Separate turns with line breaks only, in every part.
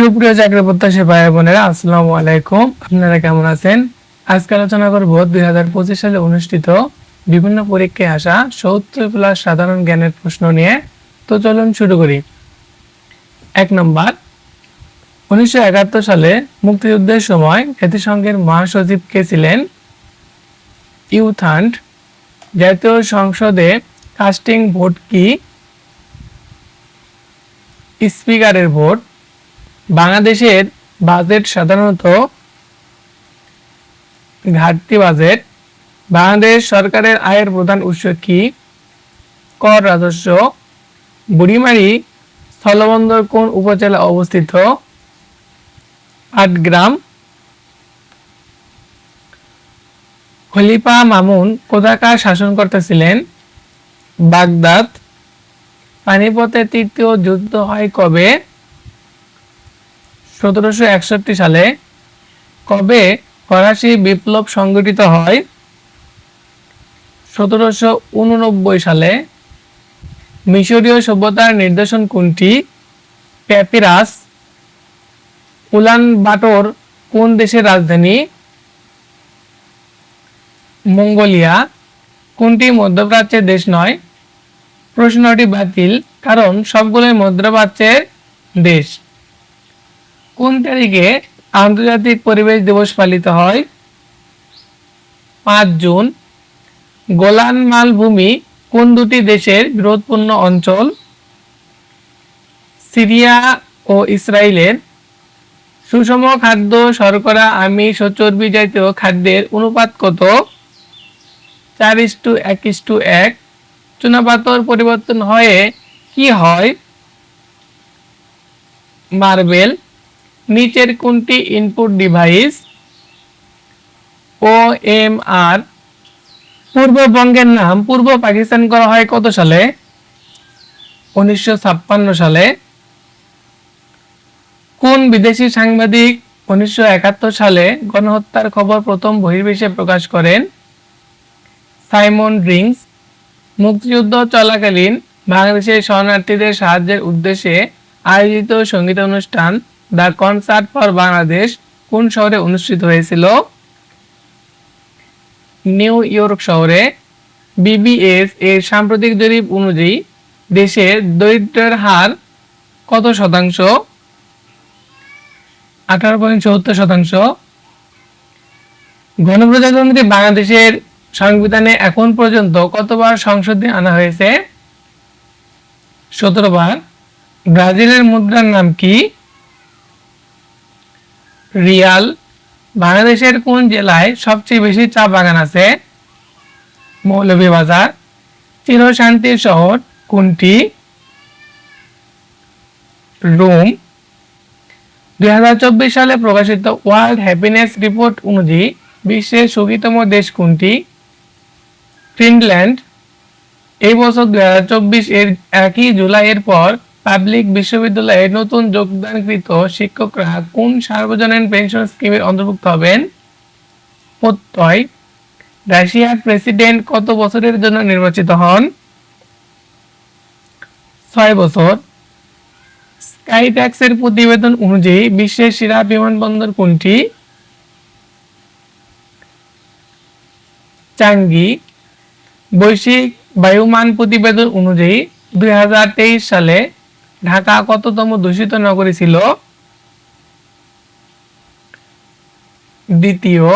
সুপ্রিয় চাকরি প্রত্যাশী ভাই বোনেরা, আসসালামু আলাইকুম। আপনারা কেমন আছেন? আজকে আলোচনা করব দুই হাজার পঁচিশ সালে অনুষ্ঠিত বিভিন্ন পরীক্ষায় আসা সত্তর প্লাস সাধারণ জ্ঞানের প্রশ্ন নিয়ে। তো চলুন শুরু করি। এক নম্বর, উনিশশো একাত্তর সালে মুক্তিযুদ্ধের সময় জাতিসংঘের মহাসচিব কে ছিলেন? ইউথান্ড জাতীয় সংসদে কাস্টিং ভোট কি? স্পিকারের ভোট বাংলাদেশের বাজেট সাধারণত ঘাটতি বাজেট বাংলাদেশ সরকারের আয়ের প্রধান উৎস কি? কর রাজস্ব, বুড়িমারি, স্থলবন্দর কোন উপজেলা অবস্থিত? আটগ্রাম, খলিফা মামুন কোথাকার শাসন করতেছিলেন বাগদাদ, পানিপথের তৃতীয় যুদ্ধ হয় কবে? সতেরোশো একষট্টি সালে কবে ফরাসি বিপ্লব সংগঠিত হয়? সতেরোশো উননব্বই সালে মিশরীয় সভ্যতার নির্দেশন কোনটি? প্যাপিরাস। উলান বাটর কোন দেশের রাজধানী? মঙ্গোলিয়া। কোনটি মধ্যপ্রাচ্যের দেশ নয়? প্রশ্নটি বাতিল, কারণ সবগুলোই মধ্যপ্রাচ্যের দেশ। কোন তারিখে আন্তর্জাতিক পরিবেশ দিবস পালিত হয়? পাঁচ জুন। গোলান মালভূমি কোন দুটি দেশের বিরোধপূর্ণ অঞ্চল? সিরিয়া ও ইসরায়েলের সুষম খাদ্য শর্করা, আমিষ ও চর্বি জাতীয় খাদ্যের অনুপাত কত? চার ইস্টু এক ইস্টু এক। চুনাপাতর পরিবর্তন হয়ে কি হয়? মার্বেল। নিচের কোনটি input device O M R পূর্ববঙ্গের নাম, পূর্ব পাকিস্তান করা হয় কত সালে? উনিশশো ছাপ্পান্ন সালে। কোন বিদেশি সাংবাদিক উনিশশো একাত্তর সালে গণহত্যার খবর প্রথম বহির্বিশ্বে প্রকাশ করেন? সাইমন ড্রিংস মুক্তিযুদ্ধ চলাকালীন বাংলাদেশের শরণার্থীদের সাহায্যের উদ্দেশ্যে আয়োজিত সংগীত অনুষ্ঠান দ্য কনসার্ট ফর বাংলাদেশ কোন শহরে অনুষ্ঠিত হয়েছিল? নিউ ইয়র্ক শহরে বিবিএস এর সাম্প্রতিক জরিপ অনুযায়ী দেশের দরিদ্রের হার কত শতাংশ? আঠারো পয়েন্ট চৌহত্তর শতাংশ। গণপ্রজাতন্ত্রী বাংলাদেশের সংবিধানে এখন পর্যন্ত কতবার সংসদে আনা হয়েছে? সতেরো বার। ব্রাজিলের মুদ্রার নাম কি? রিয়াল, বাংলাদেশের কোন জেলায় সবচেয়ে বেশি চা বাগান আছে? মৌলভীবাজার চিরশান্তির শহর কোনটি? রোম, দুই চব্বিশ সালে প্রকাশিত ওয়ার্ল্ড হ্যাপিনেস রিপোর্ট অনুযায়ী বিশ্বের সুখীতম দেশ কোনটি? ফিনল্যান্ড। এই বছর দুই হাজার চব্বিশ এর একই জুলাইয়ের পর পাবলিক বিশ্ববিদ্যালয়ে নতুন যোগদানকৃত শিক্ষকরা কোন সার্বজনীন পেনশন স্কিমের অন্তর্ভুক্ত হবেন? প্রত্যয় রাশিয়ার প্রেসিডেন্ট কত বছরের জন্য নির্বাচিত হন? ছয় বছর। স্কাই ট্যাক্সের প্রতিবেদন অনুযায়ী বিশ্বের সেরা বিমানবন্দর কোনটি? চাঙ্গি। বৈশ্বিক বায়ুমান প্রতিবেদন অনুযায়ী দুই হাজার তেইশ সালে ঢাকা কততম দূষিত নগরী ছিল? দ্বিতীয়,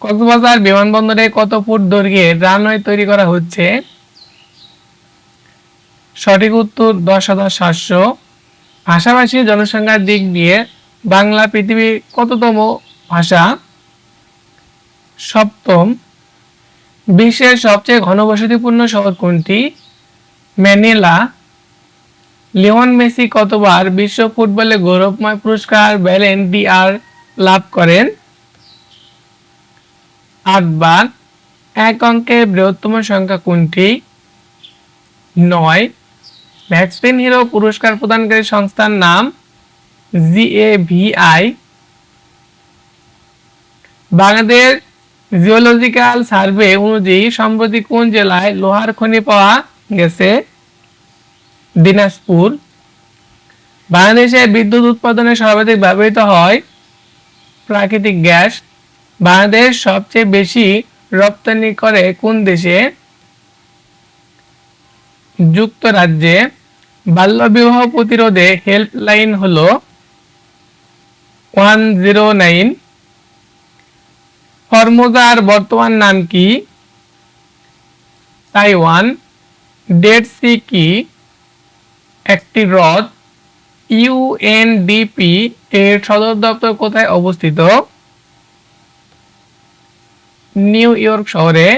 কক্সবাজার বিমানবন্দরে কত ফুট দৈর্ঘ্যের রানওয়ে তৈরি করা হচ্ছে? সঠিক উত্তর, দশ হাজার সাতশো। ভাষাভাষী জনসংখ্যার দিক দিয়ে বাংলা পৃথিবীর কততম ভাষা? সপ্তম, বিশ্বের সবচেয়ে ঘনবসতিপূর্ণ শহর কোনটি? ম্যানিলা। লিওন মেসি কতবার বিশ্ব ফুটবলে গৌরবময় পুরস্কার ব্যালেন ডি আর লাভ করেন? আটবার। এক অঙ্কের বৃহত্তম সংখ্যা কোনটি? নয়। ভ্যাক্সিন হিরো পুরস্কার প্রদানকারী সংস্থার নাম জিএভিআই। বাংলাদেশ জিওলজিক্যাল সার্ভে অনুযায়ী সম্প্রতি কোন জেলায় লোহার খনি পাওয়া গেছে? দিনাজপুর। বাংলাদেশে বিদ্যুৎ উৎপাদনে সর্বাধিক ব্যবহৃত হয় প্রাকৃতিক গ্যাস। বাংলাদেশ সবচেয়ে বেশি রপ্তানি করে কোন দেশে? যুক্তরাজ্যে। বাল্যবিবাহ প্রতিরোধে হেল্পলাইন হল ওয়ান জিরো নাইন। ফর্মোজার বর্তমান নাম কি? তাইওয়ান। ডেড সি কি? একটি হ্রদ ইউএনডিপি এর সদর দপ্তর কোথায় অবস্থিত? নিউ ইয়র্ক শহরে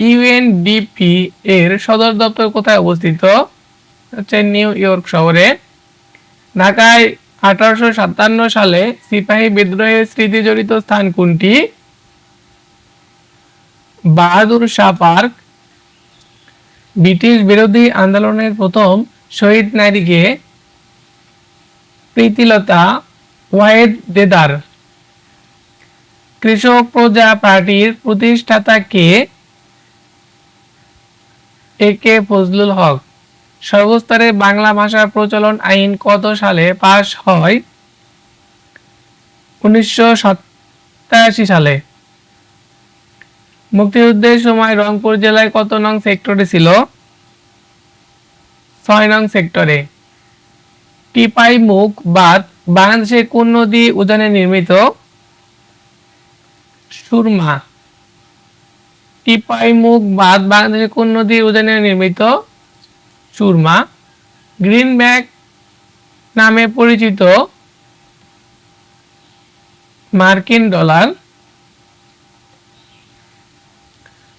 ইউএনডিপি এর সদর দপ্তর কোথায় অবস্থিত? হচ্ছে নিউ ইয়র্ক শহরে। ঢাকায় আঠারোশো সাতান্ন সালে সিপাহী বিদ্রোহের স্মৃতি জড়িত স্থান কোনটি? বাহাদুর শাহ পার্ক। ব্রিটিশ বিরোধী আন্দোলনের প্রথম শহীদ নারীকে প্রীতিলতা ওয়াহেদ দেদার। কৃষক প্রজা পার্টির প্রতিষ্ঠাতা কে? এ কে ফজলুল হক। সর্বস্তরে বাংলা ভাষার প্রচলন আইন কত সালে পাশ হয়? উনিশশো সাতাশি সালে। মুক্তিযুদ্ধের সময় রংপুর জেলায় কত নং সেক্টরে ছিল? ছয় সেক্টরে টিপাই মুখ বাঁধ বাংলাদেশের কোন নদী উজানে নির্মিত? সুরমা। টিপাই মুখ বাঁধ বাংলাদেশের কোন নদী উজানে নির্মিত? সুরমা। গ্রিন ব্যাগ নামে পরিচিত। মার্কিন ডলার।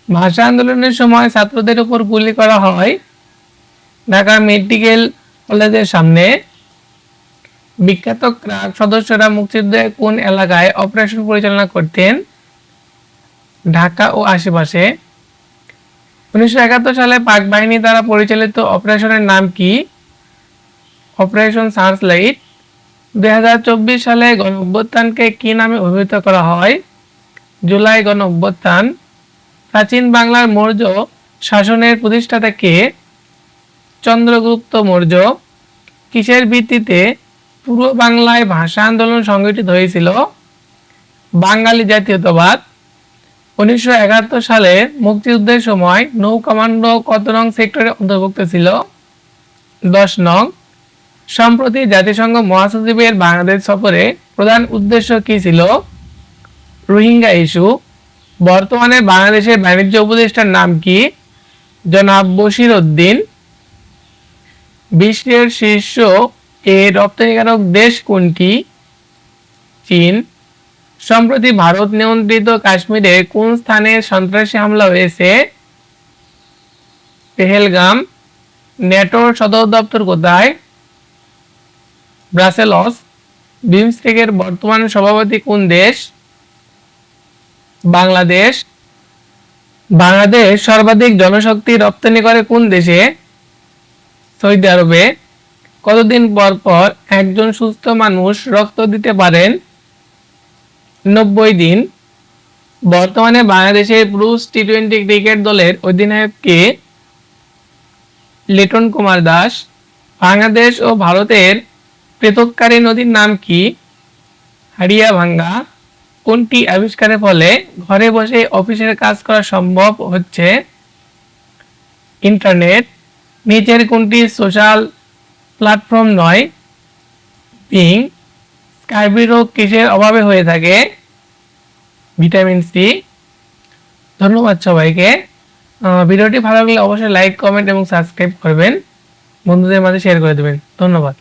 ভাষা আন্দোলনের সময় ছাত্রদের উপর গুলি করা হয়। ঢাকা মেডিকেল কলেজের সামনে বিখ্যাত ক্রাক সদস্যরা মুক্তিযুদ্ধে কোন এলাকায় অপারেশন পরিচালনা করতেন? ঢাকা ও আশেপাশে। উনিশশো একাত্তর সালে পাক বাহিনী দ্বারা পরিচালিত অপারেশনের নাম কি? অপারেশন সার্চ লাইট দুই হাজার চব্বিশ সালে গণ অভ্যুত্থানকে কি নামে অভিহিত করা হয়? জুলাই গণ অভ্যুত্থান প্রাচীন বাংলার মৌর্য শাসনের প্রতিষ্ঠাতা কে? চন্দ্রগুপ্ত মৌর্য কিসের ভিত্তিতে পূর্ব বাংলায় ভাষা আন্দোলন সংগঠিত হয়েছিল? বাঙালি জাতীয়তাবাদ। উনিশশো সালে মুক্তিযুদ্ধের সময় নৌ কত নং সেক্টরে অন্তর্ভুক্ত ছিল? দশ নং। সম্প্রতি জাতিসংঘ মহাসচিবের বাংলাদেশ সফরে প্রধান উদ্দেশ্য কি ছিল? রোহিঙ্গা ইস্যু। বর্তমানে বাংলাদেশের বাণিজ্য উপদেষ্টার নাম কি? জনাব বশির উদ্দিন। বিশ্বের শীর্ষ এ রপ্তানিকারক দেশ কোনটি? চীন। সম্প্রতি ভারত নিয়ন্ত্রিত কাশ্মীরে কোন স্থানে সন্ত্রাসী হামলা হয়েছে? পেহেলগাম। নেটোর সদর দপ্তর কোথায়? ব্রাসেলস। বিমস্টেকের বর্তমান সভাপতি কোন দেশ? বাংলাদেশ। বাংলাদেশ সর্বাধিক জনশক্তি রপ্তানি করে কোন দেশে? সৌদি আরবে কতদিন পর পর একজন সুস্থ মানুষ রক্ত দিতে পারেন? নব্বই দিন। বর্তমানে বাংলাদেশের পুরুষ টি টোয়েন্টি ক্রিকেট দলের অধিনায়ক কে? লিটন কুমার দাস। বাংলাদেশ ও ভারতের পৃথককারী নদীর নাম কি? হারিয়া ভাঙ্গা। কোনটি আবিষ্কারের ফলে ঘরে বসে অফিসের কাজ করা সম্ভব হচ্ছে? ইন্টারনেট। নিচের কোনটি সোশ্যাল প্ল্যাটফর্ম নয়? পিং স্কাইবি রোগ কিসের অভাবে হয়ে থাকে। ভিটামিন সি ধন্যবাদ সবাইকে। ভিডিওটি ভালো লাগলে অবশ্যই লাইক কমেন্ট এবং সাবস্ক্রাইব করবেন। বন্ধুদের মাঝে শেয়ার করে দেবেন। ধন্যবাদ।